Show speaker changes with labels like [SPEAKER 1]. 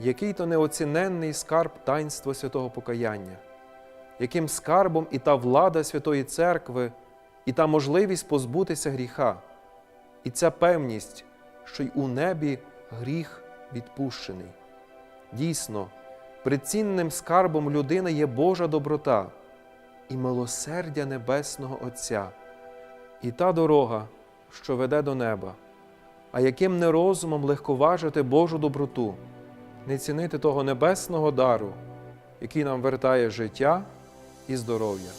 [SPEAKER 1] який то неоціненний скарб таїнства святого покаяння, яким скарбом і та влада Святої Церкви, і та можливість позбутися гріха, і ця певність, що й у небі гріх відпущений. Дійсно, прицінним скарбом людини є Божа доброта і милосердя Небесного Отця, і та дорога, що веде до неба, а яким нерозумом легковажити Божу доброту, не цінити того небесного дару, який нам вертає життя і здоров'я.